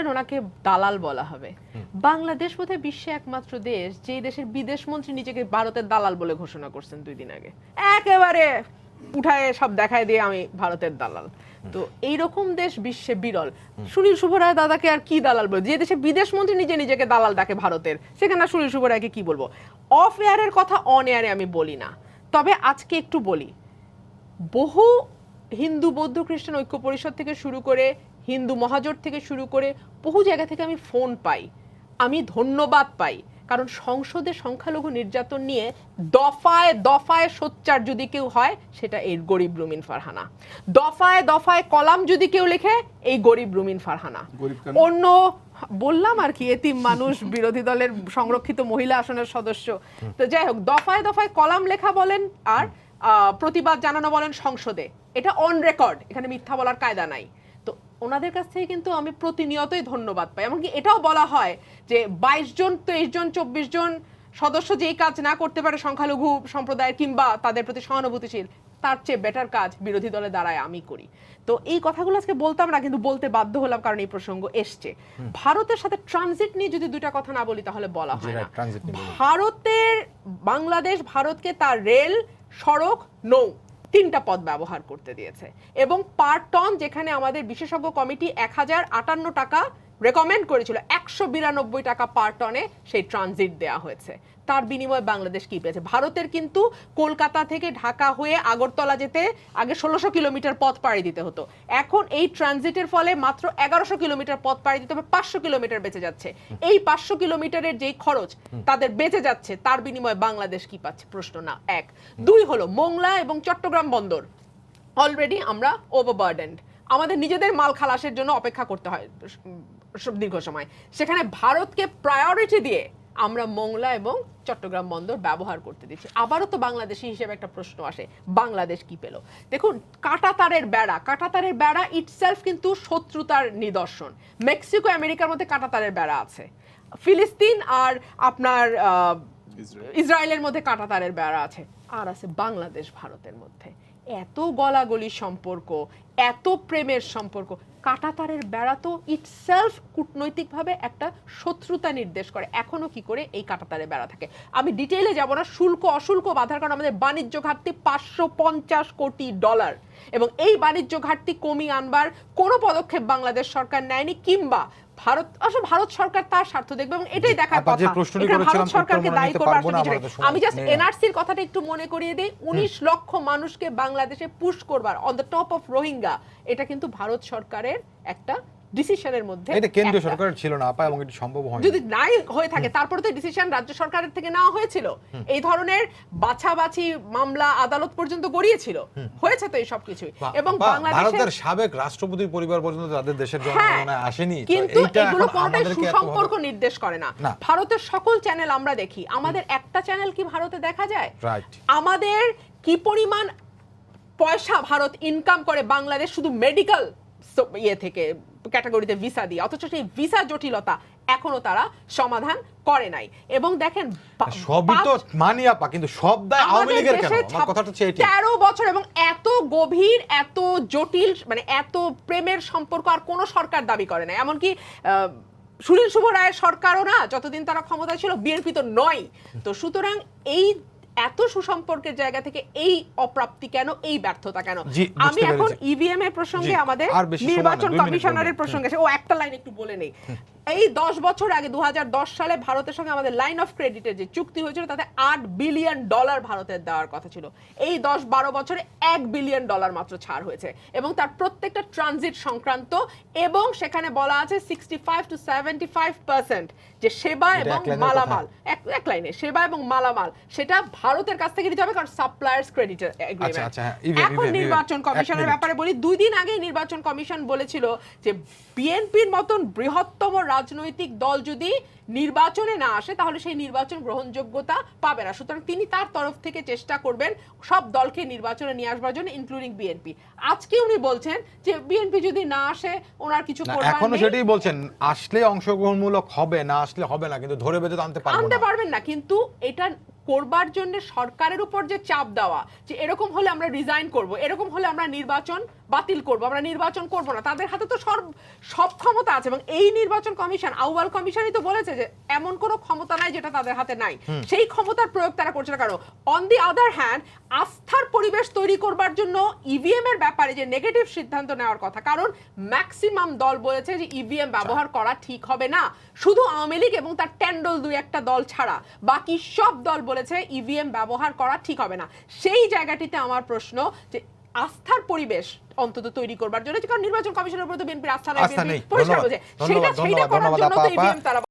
বলেন ওনাকে দালাল বলা হবে। বাংলাদেশ বোধহয় বিশ্বে একমাত্র দেশ যে দেশের বিদেশ মন্ত্রী নিজেকে ভারতের দালাল বলে ঘোষণা করছেন দুই দিন আগে। একেবারে উঠায় সব দেখায় দিয়ে আমি ভারতের দালাল। তো এইরকম দেশ বিশ্বে বিরল। সুনীল শুভরায় দাদাকে আর কি দালাল বলব? যে দেশে বিদেশ মন্ত্রী নিজে নিজেকে দালাল ডাকে ভারতের, সেখানে সুনীল শুভরায়কে কি বলব? অফ এয়ারের কথা অন এয়ারে আমি বলি না। তবে আজকে একটু বলি, বহু হিন্দু বৌদ্ধ খ্রিস্টান ঐক্য পরিষদ থেকে শুরু করে হিন্দু মহাজোট থেকে শুরু করে বহু জায়গা থেকে আমি ফোন পাই। আমি ধন্যবাদ পাই। কারণ সংসদে সংখ্যালঘু নির্যাতন নিয়ে দফায় দফায় সোচ্চার যদি কেউ হয় সেটা এই গরিব রুমিন ফারহানা। দফায় দফায় কলাম যদি কেউ লেখে এই গরিব রুমিন ফারহানা। অন্য বললাম আর কি এতিম মানুষ বিরোধী দলের সংরক্ষিত মহিলা আসনের সদস্য। তো যাই হোক দফায় দফায় কলাম লেখা বলেন আর প্রতিবাদ জানানো বলেন সংসদে। এটা অন রেকর্ড এখানে মিথ্যা বলার কায়দা নাই। তো ওনাদের কাছ থেকে কিন্তু আমি প্রতিনিয়তই ধন্যবাদ পাই। এমনকি এটাও বলা হয় যে বাইশ জন তেইশ জন চব্বিশ জন সদস্য যেই কাজ না করতে পারে সংখ্যালঘু সম্প্রদায়ের কিংবা তাদের প্রতি সহানুভূতিশীল তার চেয়ে বেটার কাজ বিরোধী দলের দ্বারাই আমি করি। তো এই কথাগুলো আজকে বলতাম না কিন্তু বলতে বাধ্য হলাম কারণ এই প্রসঙ্গ এসছে। ভারতের সাথে ট্রানজিট নিয়ে যদি দুইটা কথা না বলি তাহলে বলা হয় না। ভারতের বাংলাদেশ ভারতকে তার রেল সড়ক, নৌ, তিনটা পদ ব্যবহার করতে দিয়েছে। এবং পার টন যেখানে আমাদের বিশেষজ্ঞ কমিটি এক হাজার আটান্ন টাকা রেকমেন্ড করেছিল একশো বিরানব্বই টাকা পার টনে সেই ট্রানজিট দেওয়া হয়েছে। তার বিনিময়ে বাংলাদেশ কি পেয়েছে? ভারতের কিন্তু কলকাতা থেকে ঢাকা হয়ে আগরতলা যেতে আগে ষোলোশো কিলোমিটার পথ পাড়ি দিতে হতো। এখন এই ট্রানজিটের ফলে মাত্র এগারোশো কিলোমিটার পথ পাড়ি দিতে হবে, পাঁচশো কিলোমিটার বেঁচে যাচ্ছে। এই পাঁচশো কিলোমিটারের যেই খরচ তাদের বেঁচে যাচ্ছে, তার বিনিময়ে বাংলাদেশ কি পাচ্ছে? প্রশ্ন না, এক। দুই হলো মোংলা এবং চট্টগ্রাম বন্দর। অলরেডি আমরা ওভারবার্ডেন্ড আমাদের নিজেদের মাল খালাসের জন্য অপেক্ষা করতে হয়। দীর্ঘ সময়। সেখানে ভারতকে প্রায়োরিটি দিয়ে আমরা মোংলা এবং চট্টগ্রাম বন্দর ব্যবহার করতে দিচ্ছি। আবারও তো বাংলাদেশি হিসেবে একটা প্রশ্ন আসে, বাংলাদেশ কি পেল? দেখুন, কাটাতারের বেড়া কাটাতারের বেড়া ইটসেলফ কিন্তু শত্রুতার নিদর্শন। মেক্সিকো, আমেরিকার মধ্যে কাটাতারের বেড়া আছে। ফিলিস্তিন আর আপনার। ইসরায়েলের মধ্যে কাটাতারের বেড়া আছে, আর আছে বাংলাদেশ, ভারতের মধ্যে। এত গলাগলি সম্পর্ক, এত প্রেমের সম্পর্ক, কাটাতারের বেড়া তো ইটসেলফ কূটনৈতিকভাবে একটা শত্রুতা নির্দেশ করে। এখনও কি করে এই কাটাতারের বেড়া থাকে? আমি ডিটেইলে যাব না, শুল্ক, অশুল্ক বাধার কারণে আমাদের বাণিজ্য ঘাটতি পাঁচশো পঞ্চাশ কোটি ডলার এবং এই বাণিজ্য ঘাটতি কমিয়ে আনবার কোনো পদক্ষেপ বাংলাদেশ সরকার নেয়নি, কিংবা ভারত আসলে ভারত সরকার তার স্বার্থ দেখবে এবং এটাই দেখার কথা। ভারত সরকারকে দায়ী করবার আমি জাস্ট এনআরসির কথাটা একটু মনে করিয়ে দিই। উনিশ লক্ষ মানুষকে বাংলাদেশে পুশ করবার on the top of Rohingya এটা কিন্তু ভারত সরকারের একটা ডিসিশনের মধ্যে এটা কেন্দ্রীয় সরকারের ছিল না আপা এবং এটি সম্ভব হয় যদি নাই হয়ে থাকে তারপরে তো ডিসিশন রাজ্য সরকারের থেকে নেওয়া হয়েছিল। এই ধরনের বাছাবাছি মামলা আদালত পর্যন্ত গড়িয়েছিল। হয়েছে তো এই সব কিছুই। এবং বাংলাদেশের ভারতের সাবেক রাষ্ট্রপতির পরিবার পর্যন্ত তাদের দেশের হ্যাঁ, জনগণনায় আসেনি কিন্তু এগুলো কোনটাই সুসম্পর্ক নির্দেশ করে না। ভারতের সকল চ্যানেল আমরা দেখি। আমাদের একটা চ্যানেল কি ভারতে দেখা যায়. আমাদের কি পরিমাণ পয়সা ভারত ইনকাম করে বাংলাদেশ শুধু মেডিকেল ইয়ে থেকে ক্যাটাগরিতে ভিসা দিয়ে। অথচ সেই ভিসা জটিলতা এখনও তারা সমাধান করে নাই। এবং দেখেন সবই তো মানি আপা কিন্তু সব দায় আওয়ামী লীগের কেন? আমার কথাটা হচ্ছে এটি তেরো বছর এবং এত গভীর এত জটিল মানে এত প্রেমের সম্পর্ক আর কোনো সরকার দাবি করে না এমনকি সুনীল শুভ রায়ের সরকারও না যতদিন তারা ক্ষমতায় ছিল বিএনপি তো নয় তো সুতরাং এই এত সুসম্পর্কের জায়গা থেকে এই অপ্রাপ্তি কেন এই ব্যর্থতা কেন? আমি এখন ইভিএম এর প্রসঙ্গে আমাদের নির্বাচন কমিশনারের প্রসঙ্গে। ও একটা লাইন একটু বলে নেই। এই দশ বছর আগে দু হাজার দশ সালে ভারতের সঙ্গে আমাদের লাইন অফ ক্রেডিটের যে চুক্তি হয়েছিল তাতে আট বিলিয়ন ডলার ভারতের দেওয়ার কথা ছিল। এই দশ বারো বছরে এক বিলিয়ন ডলার মাত্র ছাড় হয়েছে এবং তার প্রত্যেকটা ট্রানজিট সংক্রান্ত এবং সেখানে বলা আছে sixty five to seventy five percent যে সেবা এবং মালামাল। এক লাইনে সেবা এবং মালামাল সেটা ভারতের কাছ থেকে নিতে হবে কারণ সাপ্লায়ার্স ক্রেডিট আচ্ছা, আচ্ছা, হ্যাঁ, EVM, এখন নির্বাচন কমিশনের ব্যাপারে বলি দুই দিন আগে নির্বাচন কমিশন বলেছিল যে বিএনপির মতন বৃহত্তম রাজনৈতিক দল যদি নির্বাচনে না আসে তাহলে সেই নির্বাচন গ্রহণযোগ্যতা পাবে না। সুতরাং তিনি তার তরফ থেকে চেষ্টা করবেন সব দলকে নির্বাচনে নিয়ে আসবার জন্য ইনক্লুডিং বিএনপি আজকে উনি বলছেন যে বিএনপি যদি না আসে ওনার কিছু এখনও সেটাই বলছেন আসলে অংশগ্রহণমূলক হবে না আসলে হবে না কিন্তু ধরে বেঁধে আনতে পারব আনতে পারবেন না কিন্তু এটা করবার জন্য সরকারের উপর যে চাপ দেওয়া যে এরকম হলে আমরা রিজাইন করব এরকম হলে আমরা নির্বাচন বাতিল করব আমরা নির্বাচন করব না। তাদের হাতে তো সব সব ক্ষমতা আছে এবং এই নির্বাচন কমিশন আউয়াল কমিশনই তো বলেছে যে এমন কোনো ক্ষমতা নাই যেটা তাদের হাতে নাই। সেই ক্ষমতার প্রয়োগ তারা করছে না। কারণ অন দি আদার হ্যান্ড আস্থার পরিবেশ তৈরি করবার জন্য ইভিএম এর ব্যাপারে যে নেগেটিভ সিদ্ধান্ত নেওয়ার কথা কারণ ম্যাক্সিমাম দল বলেছে যে ইভিএম ব্যবহার করা ঠিক হবে না। শুধু আওয়ামী লীগ এবং তার ট্যান্ডল দুই একটা দল ছাড়া বাকি সব দল বলেছে ইভিএম ব্যবহার করা ঠিক হবে না। সেই জায়গাটিতে আমার প্রশ্ন যে আস্থার পরিবেশ অন্তত তৈরি করবার জন্য কারণ নির্বাচন কমিশনের উপর তো বিএনপির আস্থা নাই। পরিষ্কার বোঝে সেটা সেটা করার জন্য তো। ইভিএম তারা